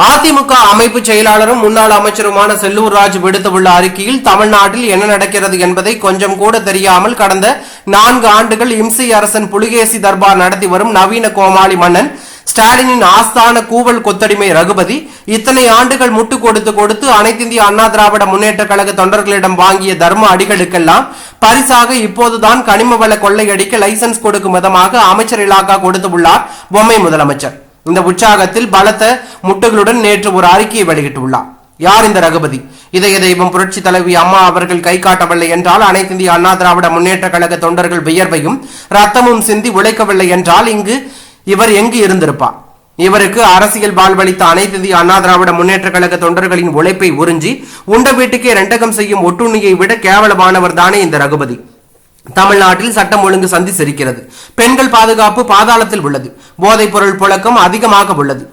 அதிமுக அமைப்பு செயலாளரும் முன்னாள் அமைச்சருமான செல்லூர் ராஜ் விடுத்துள்ள அறிக்கையில் தமிழ்நாட்டில் என்ன நடக்கிறது என்பதை கொஞ்சம் கூட தெரியாமல் கடந்த நான்கு ஆண்டுகள் இம்சை அரசன் புலிகேசி தர்பார் நடத்தி வரும் நவீன கோமாளி மன்னன் ஸ்டாலினின் ஆஸ்தான கூவல் கொத்தடிமை ரகுபதி இத்தனை ஆண்டுகள் முட்டு கொடுத்து கொடுத்து அனைத்திந்திய அண்ணா திராவிட முன்னேற்ற கழக தொண்டர்களிடம் வாங்கிய தர்ம அடிகளுக்கெல்லாம் பரிசாக இப்போதுதான் கனிம வள கொள்ளையடிக்க லைசன்ஸ் கொடுக்கும் விதமாக அமைச்சர் இலாக்கா கொடுத்துள்ளார் பொம்மை முதலமைச்சர். இந்த உற்சாகத்தில் பலத்த முட்டுகளுடன் நேற்று ஒரு அறிக்கையை வெளியிட்டுள்ளார். யார் இந்த ரகுபதி? இதய தெய்வம் புரட்சி தலைவி அம்மா அவர்கள் கை காட்டவில்லை என்றால் அனைத்திந்திய அண்ணா திராவிட முன்னேற்ற கழக தொண்டர்கள் வியர்வையும் ரத்தமும் சிந்தி உழைக்கவில்லை என்றால் இங்கு இவர் எங்கு இருந்திருப்பார்? இவருக்கு அரசியல் வாழ்வளித்த அனைத்திந்திய அண்ணா திராவிட முன்னேற்ற கழக தொண்டர்களின் உழைப்பை உறிஞ்சி உண்ட வீட்டுக்கே ரெண்டகம் செய்யும் ஒட்டுண்ணியை விட கேவலமானவர் தானே இந்த ரகுபதி. தமிழ்நாட்டில் சட்டம் ஒழுங்கு சந்தி சிரிக்கிறது பெண்கள் பாதுகாப்பு பாதாளத்தில் உள்ளது. போதைப் பொருள் புழக்கம் அதிகமாக உள்ளது.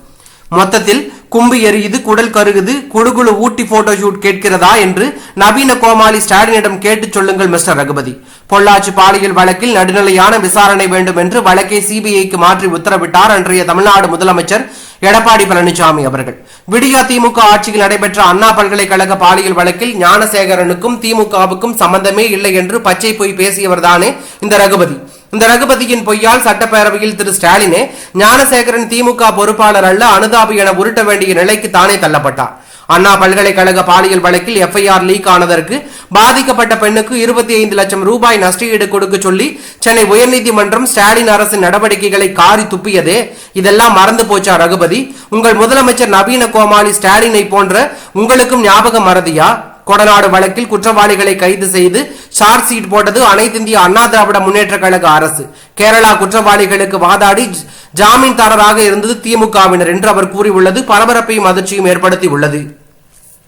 மொத்தத்தில் கும்பு எரியுது குடல் கருகுது குடுகுழு ஊட்டி போட்டோ ஷூட் கேட்கிறதா என்று நவீன கோமாளி ஸ்டாலினிடம் கேட்டுச் சொல்லுங்கள் மிஸ்டர் ரகுபதி. பொள்ளாச்சி பாலியல் வழக்கில் நடுநிலையான விசாரணை வேண்டும் என்று வழக்கை சிபிஐக்கு மாற்றி உத்தரவிட்டார் அன்றைய தமிழ்நாடு முதலமைச்சர் எடப்பாடி பழனிசாமி அவர்கள். விடியா திமுக ஆட்சியில் நடைபெற்ற அண்ணா பல்கலைக்கழக பாலியல் வழக்கில் ஞானசேகரனுக்கும் திமுகவுக்கும் சம்பந்தமே இல்லை என்று பச்சை போய் பேசியவர்தானே இந்த ரகுபதி. இந்த ரகுபதியின் பொய்யால் சட்டப்பேரவையில் திரு ஸ்டாலினே ஞானசேகரன் திமுக பொறுப்பாளர் அல்ல அனுதாபி என உருட்ட வேண்டிய நிலைக்கு தானே தள்ளப்பட்டார். அண்ணா பல்கலைக்கழக பாலியல் வழக்கில் எஃப்ஐஆர் லீக் ஆனதற்கு பாதிக்கப்பட்ட பெண்ணுக்கு இருபத்தி ஐந்து லட்சம் ரூபாய் நஷ்டஈடு கொடுக்க சொல்லி சென்னை உயர்நீதிமன்றம் ஸ்டாலின் அரசின் நடவடிக்கைகளை காரி துப்பியதே. இதெல்லாம் மறந்து போச்சா ரகுபதி? உங்கள் முதலமைச்சர் நவீன கோமாளி ஸ்டாலினை போன்ற உங்களுக்கும் ஞாபகம் மறதியா? கொடநாடு வழக்கில் குற்றவாளிகளை கைது செய்து சார்ஜ் ஷீட் போட்டது அனைத்திந்திய அண்ணா திராவிட முன்னேற்ற கழக அரசு. கேரளா குற்றவாளிகளுக்கு வாதாடி ஜாமீன்தாரராக இருந்தது திமுகவினர் என்று அவர் கூறியுள்ளது. பரபரப்பையும் அதிர்ச்சியும் ஏற்படுத்தி உள்ளது